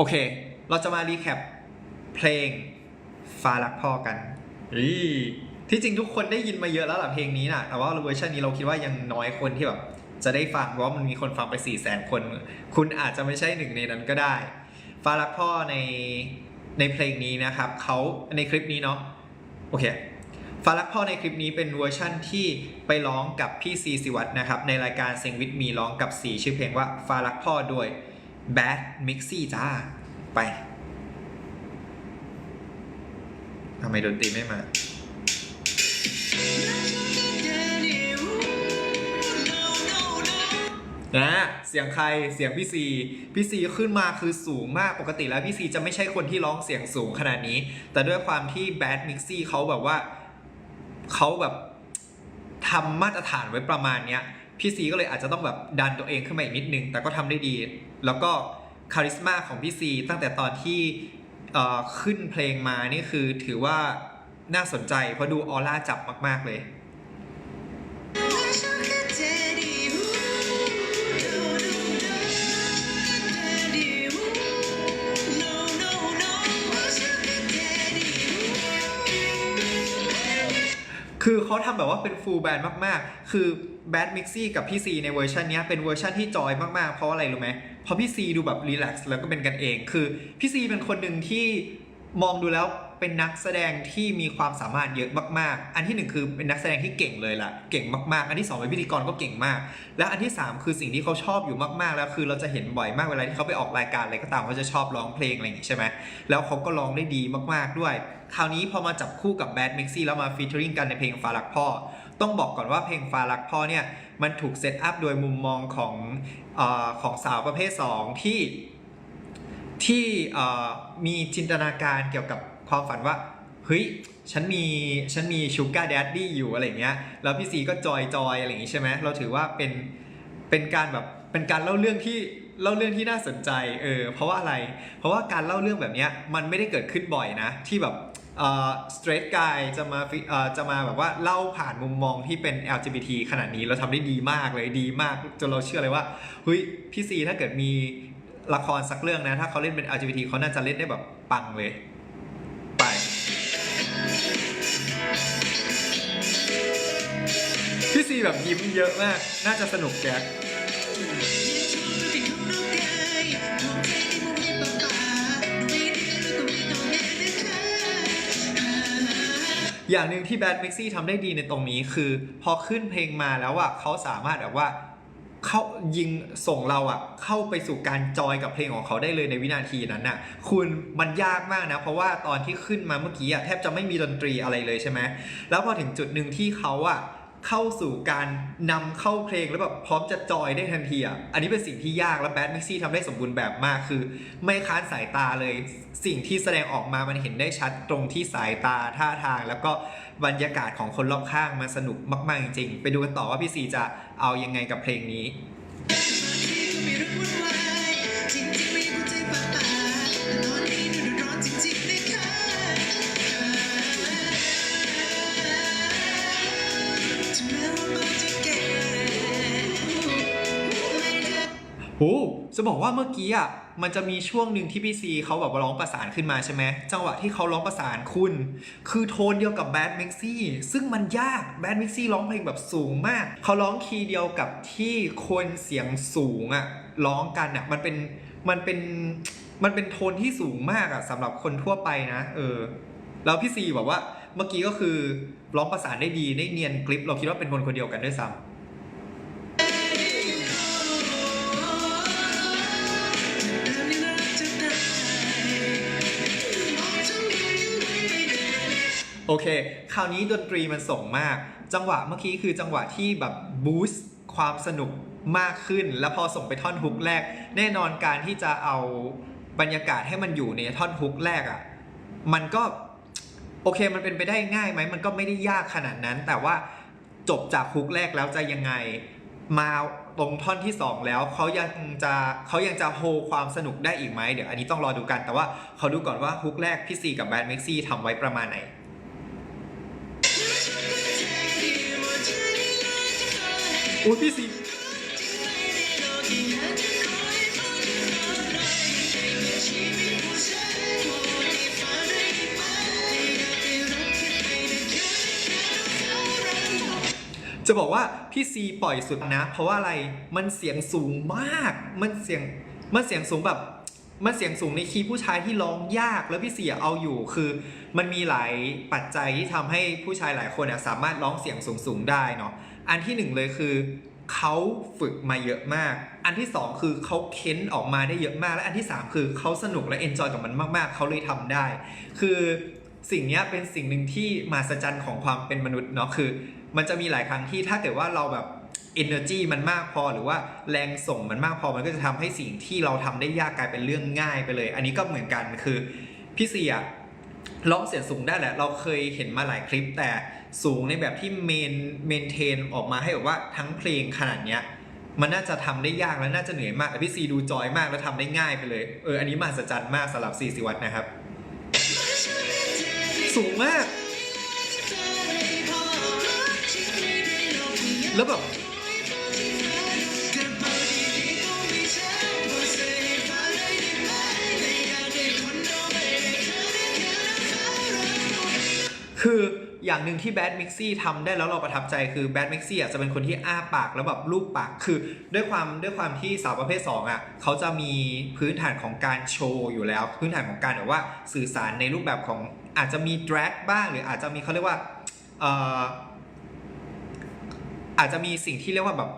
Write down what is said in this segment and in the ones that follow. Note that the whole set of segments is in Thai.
โอเค เราจะมารีแคปเพลงฟ้ารักพ่อกันอีที่จริงทุกคนได้ยินมาเยอะแล้วล่ะเพลงนี้นะแต่ว่าเวอร์ชันนี้เราคิดว่ายังน้อยคนที่แบบจะได้ฟังเพราะว่ามันมีคนฟังไป4ี่แสนคน คุณอาจจะไม่ใช่หนึ่งในนั้นก็ได้ ฟ้ารักพ่อในในเพลงนี้นะครับเขาในคลิปนี้เนาะโอเคฟ้ารักพ่อในคลิปนี้เป็นเวอร์ชั่นที่ไปร้องกับพี่ซีสิวัตรนะครับในรายการเซงวิทมีร้องกับสีชื่อเพลงว่าฟ้ารักพ่อ โดย Bad Mixie จ้า ไปทำไมดนตรีไม่มานะเสียงใครเสียงพี่ซีพี่ซีขึ้นมาคือสูงมากปกติแล้วพี่ซีจะไม่ใช่คนที่ร้องเสียงสูงขนาดนี้ แต่ด้วยความที่แบดมิกซี่เขาแบบว่าเขาแบบทำมาตรฐานไว้ประมาณเนี้ย พี่ซีก็เลยอาจจะต้องแบบดันตัวเองขึ้นมาอีกนิดนึง แต่ก็ทำได้ดี แล้วก็คาริสมาของพี่ซีตั้งแต่ตอนที่ขึ้นเพลงมานี่คือถือว่าน่าสนใจเพราะดูออร่าจับมาก ๆเลยคือเขาทำแบบว่าเป็นฟูลแบนด์มาก ๆ คือ แบดมิกซี่กับพี่ซีในเวอร์ชันนี้เป็นเวอร์ชันที่จอยมากๆ เพราะอะไรรู้ไหมเพราะพี่ซีดูแบบรีแลกซ์แล้วก็เป็นกันเอง คือพี่ซีเป็นคนหนึ่งที่มองดูแล้วเป็นนักแสดงที่มีความสามารถเยอะมาก ๆ อันที่หนึ่งคือเป็นนักแสดงที่เก่งเลยล่ะ เก่งมาก ๆ อันที่สองเป็นพิธีกรก็เก่งมาก และอันที่สามคือสิ่งที่เขาชอบอยู่มาก ๆ แล้วคือเราจะเห็นบ่อยมากเวลาที่เขาไปออกรายการอะไรก็ตามเขาจะชอบร้องเพลงอะไรอย่างงี้ใช่ไหมแล้วเขาก็ร้องได้ดีมาก ๆ ด้วย คราวนี้พอมาจับคู่กับแบดมิกซี่แล้วมาฟีเจอริงกันในเพลงฟารักพ่อ ต้องบอกก่อนว่าเพลงฟ้ารักพ่อเนี่ยมันถูกเซตอัพโดยมุมมองของอของสาวประเภท 2 ที่ที่มีจินตนาการเกี่ยวกับความฝันว่าเฮ้ยฉันมีฉันมีชูการ์แดดดี้อยู่อะไรเงี้ยแล้วพี่ซีก็จอยจอยอะไรอย่างงี้ใช่ไหมเราถือว่าเป็นเป็นการแบบเป็นการเล่าเรื่องที่เล่าเรื่องที่น่าสนใจเออเพราะว่าอะไร เพราะว่าการเล่าเรื่องแบบเนี้ยมันไม่ได้เกิดขึ้นบ่อยนะ ที่แบบ เอ่อ straight guy จะมาฟิเอ่อจะมาแบบว่าเล่าผ่านมุมมองที่เป็น LGBT ขนาดนี้เราทำได้ดีมากเลยดีมากจนเราเชื่อเลยว่าเฮ้ยพี่ซีถ้าเกิดมีละครสักเรื่องนะ ถ้าเขาเล่นเป็น LGBT เขาน่าจะเล่นได้แบบปังเลย ไปพี่ซีแบบยิ้มเยอะมาก น่าจะสนุกแก อย่างหนึ่งที่แบดมิกซี่ทำได้ดีในตรงนี้คือ พอขึ้นเพลงมาแล้วอะเขาสามารถแบบว่าเข้ายิงส่งเราอะเข้าไปสู่การจอยกับเพลงของเขาได้เลยในวินาทีนั้นน่ะคุณมันยากมากนะ เพราะว่าตอนที่ขึ้นมาเมื่อกี้อะแทบจะไม่มีดนตรีอะไรเลยใช่ไหมแล้วพอถึงจุดหนึ่งที่เขาอะ เข้าสู่การนำเข้าเพลงแล้วแบบพร้อมจะจอยได้ทันทีอะ อันนี้เป็นสิ่งที่ยากและแบทมิกซี่ทำได้สมบูรณ์แบบมากคือ ไม่ค้านสายตาเลย สิ่งที่แสดงออกมามันเห็นได้ชัดตรงที่สายตาท่าทาง แล้วก็บรรยากาศของคนรอบข้างมันสนุกมาก ๆ จริงๆไปดูกันต่อว่าพี่ซีจะเอายังไงกับเพลงนี้ โอ้จะบอกว่าเมื่อกี้อะมันจะมีช่วงหนึ่งที่พี่ซีเขาแบบร้องประสานขึ้นมาใช่ไหมจังหวะที่เขาร้องประสานคุณ คือโทนเดียวกับแบดมิกซี่ซึ่งมันยากแบดมิกซี่ร้องเพลงแบบสูงมาก เขาร้องคีย์เดียวกับที่คนเสียงสูงอะร้องกันอะมันเป็นมันเป็นมันเป็นโทนที่สูงมากอะสำหรับคนทั่วไปนะเออแล้วพี่ซีบอกว่าเมื่อกี้ก็คือร้องประสานได้ดีได้เนียนกริปเราคิดว่าเป็นคนคนเดียวกันด้วยซ้ำ โอเค คราวนี้ดนตรีมันส่งมาก จังหวะเมื่อกี้คือจังหวะที่แบบบูสต์ความสนุกมากขึ้น แล้วพอส่งไปท่อนฮุกแรก แน่นอนการที่จะเอาบรรยากาศให้มันอยู่ในท่อนฮุกแรกอะ่ะ มันก็โอเคมันเป็นไปได้ง่ายไหมมันก็ไม่ได้ยากขนาดนั้น แต่ว่าจบจากฮุกแรกแล้วจะยังไง มาตรงท่อนที่ 2 แล้วเขายังจะเขายังจะโฮความสนุกได้อีกไหมเดี๋ยวอันนี้ต้องรอดูกัน แต่ว่าเขาดูก่อนว่าฮุกแรกพี่ซีกับแบดเม็กซี่ทำไว้ประมาณไหน โอ้ยพี่สิจะบอกว่าพี่ซีปล่อยสุดนะ เพราะว่าอะไรมันเสียงสูงมาก มันเสียงมันเสียงสูงแบบ มันเสียงสูงในคีย์ผู้ชายที่ร้องยากแล้วพี่เสียเอาอยู่ คือมันมีหลายปัจจัยที่ทำให้ผู้ชายหลายคนสามารถร้องเสียงสูงๆได้เนาะอันที่หนึ่งเลยคือเขาฝึกมาเยอะมาก อันที่สองคือเขาเค้นออกมาได้เยอะมาก และอันที่สามคือเขาสนุกและเอนจอยกับมันมาก ๆ เขาเลยทำได้ คือสิ่งนี้เป็นสิ่งหนึ่งที่มหัศจรรย์ของความเป็นมนุษย์เนาะ คือ มันจะมีหลายครั้งที่ถ้าเกิดว่าเราแบบ energy มันมากพอหรือว่าแรงส่งมันมากพอมันก็จะทำให้สิ่งที่เราทำได้ยากกลายเป็นเรื่องง่ายไปเลย อันนี้ก็เหมือนกันคือพี่เสียร้องเสียงสูงได้แหละ เราเคยเห็นมาหลายคลิป แต่สูงในแบบที่เมนเมนเทนออกมาให้แบบว่าทั้งเพลงขนาดเนี้ยมันน่าจะทำได้ยากและน่าจะเหนื่อยมากแต่พี่ซีดูจอยมากแล้วทำได้ง่ายไปเลยเอออันนี้มหัศจรรย์มากสำหรับซีสิวัตนะครับ สูงมาก แล้วแบบ คืออย่างหนึ่งที่แบดมิกซี่ทำได้แล้วเราประทับใจคือแบดมิกซี่อะจะเป็นคนที่อ้าปากแล้วแบบรูปปากคือด้วยความด้วยความที่สาวประเภท 2อะเขาจะมีพื้นฐานของการโชว์อยู่แล้ว พื้นฐานของการแบบว่าสื่อสารในรูปแบบของอาจจะมีดรกบ้าง หรืออาจจะมีเขาเรียกว่าเอ่ออาจจะมีสิ่งที่เรียกว่าแบบ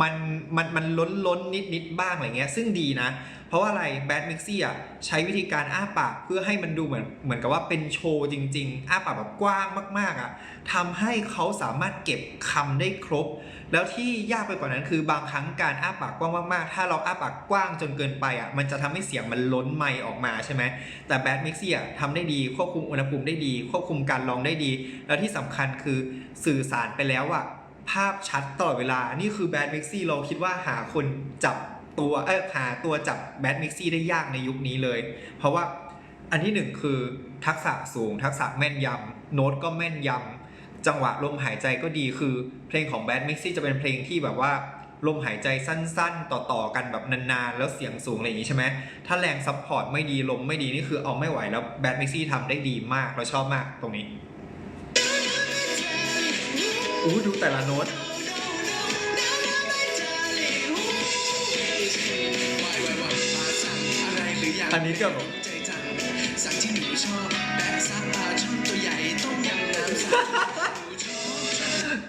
มันมันมันล้นล้นนิดนิดบ้างอะไรเงี้ยซึ่งดีนะ เพราะว่าอะไรแบดมิกซี่อะใช้วิธีการอ้าปากเพื่อให้มันดูเหมือนเหมือนกับว่าเป็นโชว์จริง ๆ อ้าปากแบบกว้างมากๆอะทำให้เขาสามารถเก็บคำได้ครบ แล้วที่ยากไปกว่านั้นคือบางครั้งการอ้าปากกว้างมากๆ ถ้าเราอ้าปากกว้างจนเกินไปอะมันจะทำให้เสียงมันล้นไมค์ออกมาใช่ไหมแต่แบดมิกซี่อะทำได้ดีควบคุมอุณหภูมิได้ดี ควบคุมการร้องได้ดี แล้วที่สำคัญคือสื่อสารไปแล้วอะภาพชัดตลอดเวลา นี่คือแบดมิกซี่เราคิดว่าหาคนจับ ตัวเออหาตัวจับแบดมิกซี่ได้ยากในยุคนี้เลย เพราะว่าอันที่หนึ่งคือทักษะสูง ทักษะแม่นยำโน้ตก็แม่นยำจังหวะลมหายใจก็ดีคือเพลงของแบดมิกซี่จะเป็นเพลงที่แบบว่าลมหายใจสั้นๆ ต่อๆ กันแบบนานๆ แล้วเสียงสูงอะไรอย่างนี้ใช่ไหม ถ้าแรงซัพพอร์ตไม่ดีลมไม่ดีนี่คือเอาไม่ไหวแล้วแบดมิกซี่ทำได้ดีมาก เราชอบมากตรงนี้อู้ดูแต่ละโน้ต อันนี้ก็แบบใจจังสั่งที่หนูชอบแบะซับปลาช่อนตัวใหญ่ต้มยำน้ำใส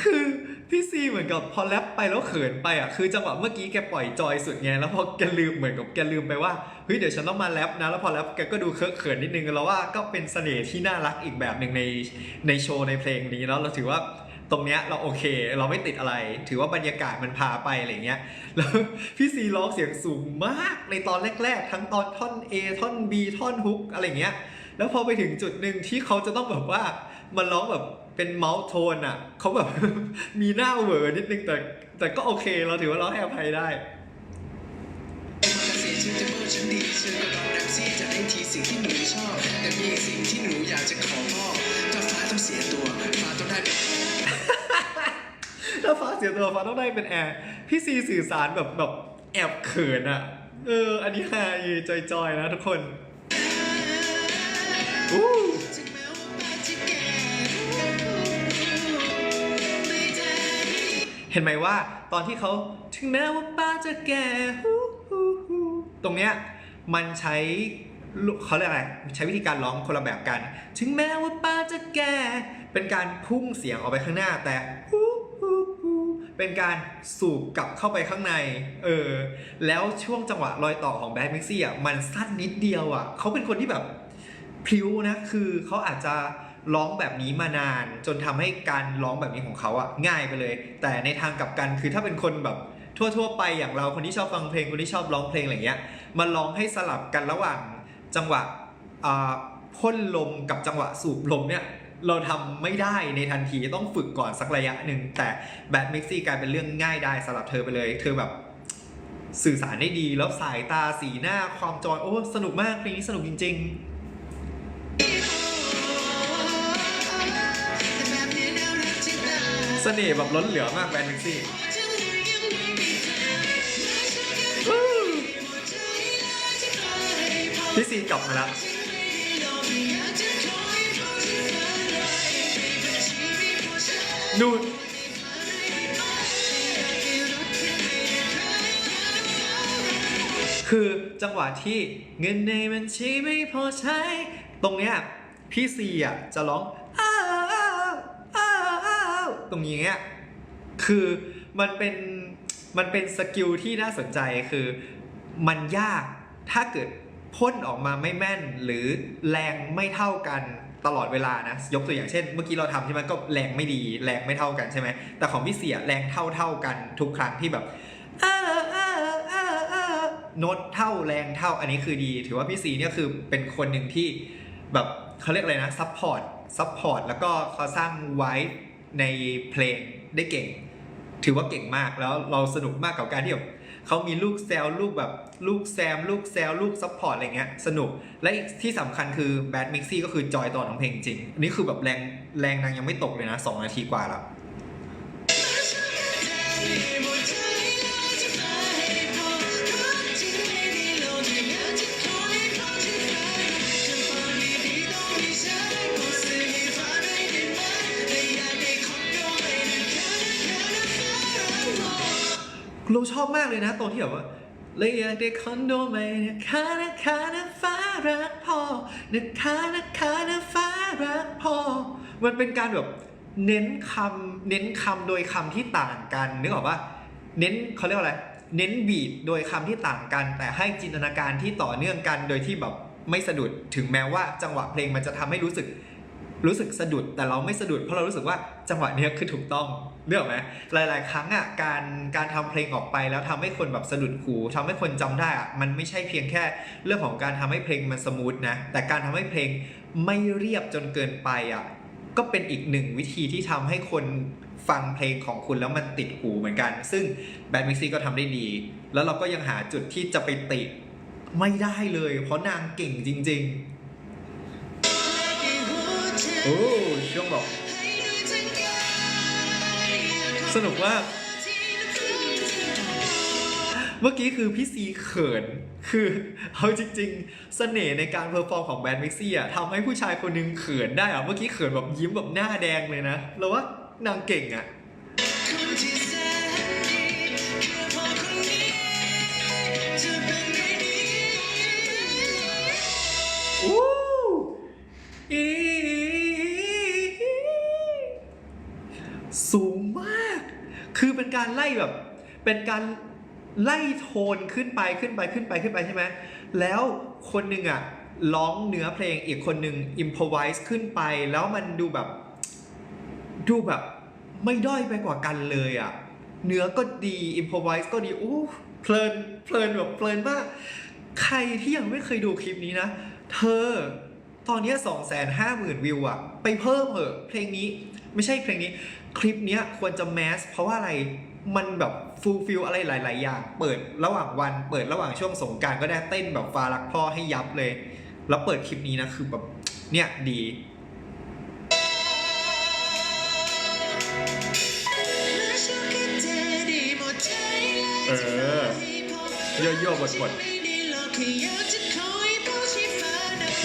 คือพี่ซีเหมือนกับพอแรปไปแล้วเขินไปอะคือจังหวะเมื่อกี้แกปล่อยจอยสุดไงแล้วพอแกลืมเหมือนกับแกลืมไปว่าเฮ้ยเดี๋ยวฉันต้องมาแรปนะแล้วพอแรปแกก็ดูเคอะเขินนิดนึงแล้วว่าก็เป็นเสน่ห์ที่น่ารักอีกแบบหนึ่งในในโชว์ในเพลงนี้แล้วเราถือว่า ตรงเนี้ยเราโอเค เราไม่ติดอะไร ถือว่าบรรยากาศมันพาไปอะไรเงี้ยแล้วพี่ซีร้องเสียงสูงมากในตอนแรก ๆ ทั้งตอนท่อน A ท่อน B ท่อนฮุกอะไรเงี้ยแล้วพอไปถึงจุดหนึ่งที่เขาจะต้องแบบว่ามันร้องแบบเป็นเมาส์โทนอะเขาแบบ มีหน้าเหวอนิดนึงแต่ แต่ก็โอเค เราถือว่าเราให้อภัยได้เป็นเกษตรชื่อฉันดีชื่อก็ต้องแรปซี่จะได้ทีสิ่งที่หนูชอบ แต่มีสิ่งที่หนูอยากจะขอพ่อ ถ้าฟ้าเสียตัวฟ้าต้องได้เป็นแอร์พี่ซีสื่อสารแบบแบบแอบเขินอะ เออ อันนี้ฮาจอยๆนะทุกคนอู้เห็นไหมว่าตอนที่เขาถึงแม้ว่าป้าจะแก่ตรงเนี้ยมันใช้เขาเรียกอะไรใช้วิธีการร้องคนละแบบกัน ถึงแม้ว่าป้าจะแก่เป็นการพุ่งเสียงออกไปข้างหน้าแต่ฮู เป็นการสูบกลับเข้าไปข้างใน เออ แล้วช่วงจังหวะรอยต่อของแบดมิกซี่อะ มันสั้นนิดเดียวอะ เขาเป็นคนที่แบบพิ้วนะ คือเขาอาจจะร้องแบบนี้มานาน จนทำให้การร้องแบบนี้ของเขาอะง่ายไปเลย แต่ในทางกลับกันคือถ้าเป็นคนแบบทั่วๆไปอย่างเราคนที่ชอบฟังเพลงคนที่ชอบร้องเพลงอะไรเงี้ยมาลองให้สลับกันระหว่างจังหวะพ่นลมกับจังหวะสูบลมเนี่ย เราทำไม่ได้ในทันทีต้องฝึกก่อนสักระยะหนึ่งแต่แบทมิกซี่กลายเป็นเรื่องง่ายได้สำหรับเธอไปเลย เธอแบบสื่อสารได้ดีแล้วสายตาสีหน้าความจอยโอ้สนุกมากเพลงนี้สนุกจริงๆแต่แบบนี้น่ารักจังเลยเสน่ห์แบบล้นเหลือมากแบรนด์มิกซี่พี่ซีกลับมาแล้ว ดูคือจังหวะที่เงินในบัญชีไม่พอใช้ ตรงเนี้ยพี่ซีอะจะร้องอ้าวอ้าวอ้าวอ้าวตรงนี้เนี้ยคือมันเป็นมันเป็นสกิลที่น่าสนใจคือมันยากถ้าเกิดพ่นออกมาไม่แม่นหรือแรงไม่เท่ากัน ตลอดเวลานะ ยกตัวอย่างเช่น เมื่อกี้เราทำใช่ไหมก็แรงไม่ดีแรงไม่เท่ากันใช่ไหมแต่ของพี่เสียแรงเท่าเท่ากันทุกครั้งที่แบบโน้ตเท่าแรงเท่าอันนี้คือดี ถือว่าพี่ซีเนี่ยคือเป็นคนหนึ่งที่แบบเขาเรียกอะไรนะซัพพอร์ตซัพพอร์ตแล้วก็เขาสร้างไว้ในเพลงได้เก่ง ถือว่าเก่งมากแล้วเราสนุกมากกับการที่แบบ เขามีลูกแซลลูกแบบลูกแซม ลูกแซลลูกซัพพอร์ตอะไรเงี้ยสนุก และอีกที่สำคัญคือแบดมิกซี่ก็คือจอยต่อของเพลงจริงอันนี้คือแบบแรงแรงนางยังไม่ตกเลยนะสองนาทีกว่าแล้ว เราชอบมากเลยนะตรงที่แบบว่าเลยอยากได้คอนโดใหม่นะคะนะคะนะฟ้ารักพ่อนะคะนะคะนะฟ้ารักพ่อมันเป็นการแบบเน้นคำเน้นคำโดยคำที่ต่างกันนึกออกปะเน้นเขาเรียกว่าอะไรเน้นบีทโดยคำที่ต่างกัน แต่ให้จินตนาการที่ต่อเนื่องกันโดยที่แบบไม่สะดุดถึงแม้ว่าจังหวะเพลงมันจะทำให้รู้สึก รู้สึกสะดุดแต่เราไม่สะดุด เพราะเรารู้สึกว่าจังหวะเนี้ยคือถูกต้องเรื่องไหมหลาย ๆ ครั้งอะการการทำเพลงออกไปแล้วทำให้คนแบบสะดุดหูทำให้คนจำได้อะมันไม่ใช่เพียงแค่เรื่องของการทำให้เพลงมันสมูทนะแต่การทำให้เพลงไม่เรียบจนเกินไปอะก็เป็นอีกหนึ่งวิธีที่ทำให้คนฟังเพลงของคุณแล้วมันติดหูเหมือนกัน ซึ่งแบดมิกซี่ก็ทำได้ดี แล้วเราก็ยังหาจุดที่จะไปติไม่ได้เลย เพราะนางเก่งจริง ๆ โอ้ช่วงบอก สนุกมากเมื่อกี้คือพี่ซีเขิน คือเอาจริง ๆ เสน่ห์ในการเพอร์ฟอร์มของแบรนด์มิกซี่อะทำให้ผู้ชายคนหนึงเขินได้อะเมื่อกี้เขินแบบยิ้มแบบหน้าแดงเลยนะ แล้วว่านางเก่งอะ สูงมาก คือเป็นการไล่แบบ เป็นการไล่โทนขึ้นไปขึ้นไปขึ้นไปขึ้นไปใช่ไหมแล้วคนหนึ่งอะร้องเนื้อเพลงอีกคนหนึ่งอิมพอไวส์ขึ้นไป แล้วมันดูแบบ ดูแบบไม่ด้อยไปกว่ากันเลยอะ เนื้อก็ดีอิมพอไวส์ก็ดีโอ้เพลินเพลินแบบเพลินมาก ใครที่ยังไม่เคยดูคลิปนี้นะ เธอ ตอนนี้สองแสนห้าหมื่นวิวอะไปเพิ่มเหอะ เพลงนี้ ไม่ใช่เพลงนี้คลิปเนี้ยควรจะแมสเพราะว่าอะไรมันแบบฟูลฟิลอะไรหลาย ๆ อย่าง เปิดระหว่างวัน เปิดระหว่างช่วงสงกรารก็ได้เต้นแบบฟ้ารักพ่อให้ยับเลย แล้วเปิดคลิปนี้นะคือแบบเนี่ยดีเออโยๆบด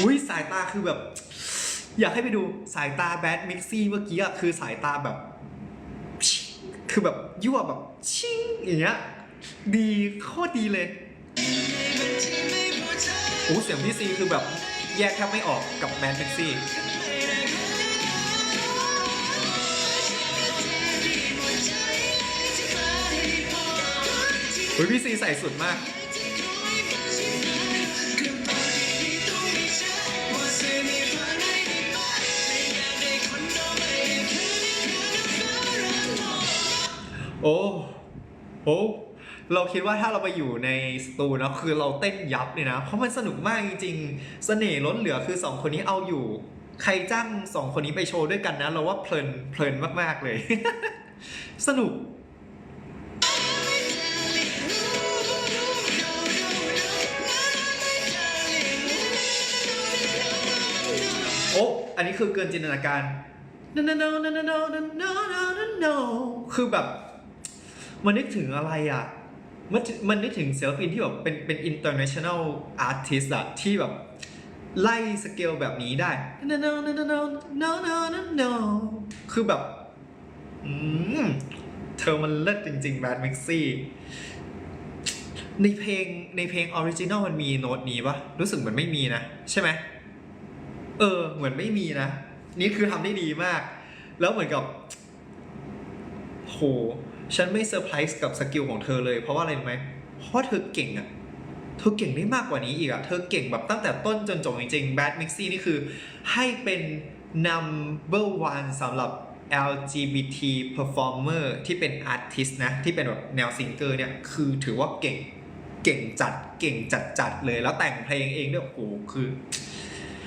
อุ้ยสายตาคือแบบ อยากให้ไปดูสายตาแบดมิกซี่เมื่อกี้อะคือสายตาแบบ คือแบบยั่วแบบชิงอย่างเงี้ยดีโคตรดีเลยโอ้เสียงพี่ซีคือแบบแยกแทบไม่ออกกับแบดมิกซี่อุ้ยพี่ซีใส่สุดมาก โอ้โอ้เราคิดว่าถ้าเราไปอยู่ในสตูนะคือเราเต้นยับเลยนะ เพราะมันสนุกมากจริงๆ เสน่ห์ล้นเหลือคือสองคนนี้เอาอยู่ ใครจ้างสองคนนี้ไปโชว์ด้วยกันนะ เราว่าเพลินเพลินมากๆเลย สนุกโอ้อันนี้คือเกินจินตนาการ no no no no no no no no no คือแบบ มันนึกถึงอะไรอะ มันมันนึกถึงศิลปินที่แบบเป็นเป็น international artist อะที่แบบไล่สเกลแบบนี้ได้ no no no no no no no no no คือแบบ อืม เธอมันเลิศจริงๆแบดมิกซี่ในเพลงในเพลงออริจินอลมันมีโน้ตนี้ปะรู้สึกเหมือนไม่มีนะ ใช่ไหมเออ เหมือนไม่มีนะ นี่คือทำได้ดีมาก แล้วเหมือนกับ โห ฉันไม่เซอร์ไพรส์กับสกิลของเธอเลย เพราะว่าอะไรไหมเพราะว่าเธอเก่งอะเธอเก่งได้มากกว่านี้อีกอะเธอเก่งแบบตั้งแต่ต้นจนจบจริงๆ Bad Mixie นี่คือ ให้เป็น number one สำหรับ LGBT performer ที่เป็น artist นะ ที่เป็นแบบแนวซิงเกอร์เนี่ย คือถือว่าเก่งเก่งจัดเก่งจัดจัดเลยแล้วแต่งเพลงเองด้วยโอ้โหคือ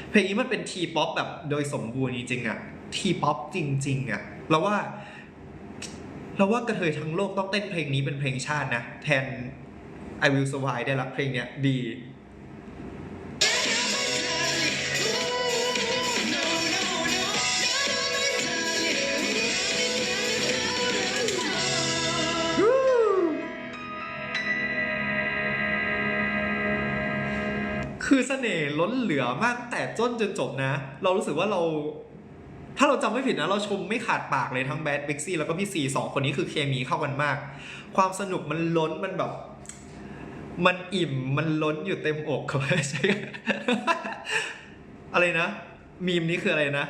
เพลงนี้มันเป็นทีป๊อปแบบโดยสมบูรณ์จริงๆอะทีป๊อปจริง ๆอะเราว่า เราว่ากระเทยทั้งโลกต้องเต้นเพลงนี้เป็นเพลงชาตินะ แทน I Will Survive ได้ละเพลงเนี้ยดีคือเสน่ห์ล้นเหลือมากแต่ต้นจนจบนะ เรารู้สึกว่าเรา ถ้าเราจำไม่ผิดนะเราชมไม่ขาดปากเลยทั้งแบดบิ๊กซี่แล้วก็พี่ซีสองคนนี้คือเคมีเข้ากันมาก ความสนุกมันล้นมันแบบ มันอิ่มมันล้นอยู่เต็มอกเขาใช่อะไรนะ มีมนี้คืออะไรนะ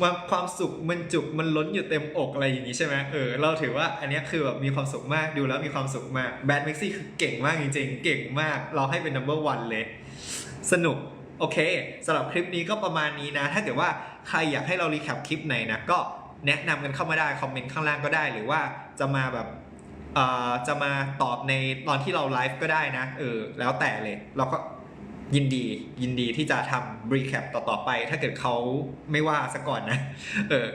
ว่าความสุขมันจุกมันล้นอยู่เต็มอกอะไรอย่างนี้ใช่ไหมเออเราถือว่าอันนี้คือแบบมีความสุขมากดูแล้วมีความสุขมากแบดแม็กซี่คือเก่งมากจริงๆ เก่งมาก เราให้เป็น number one เลย สนุก โอเคสำหรับคลิปนี้ก็ประมาณนี้นะ ถ้าเกิดว่า ใครอยากให้เรารีแคปคลิปไหนนะก็แนะนำกันเข้ามาได้คอมเมนต์ข้างล่างก็ได้ หรือว่าจะมาแบบเอ่อจะมาตอบในตอนที่เราไลฟ์ก็ได้นะเออแล้วแต่เลยเราก็ยินดียินดีที่จะทำรีแคปต่อๆไป ถ้าเกิดเขาไม่ว่าซะก่อนนะเออ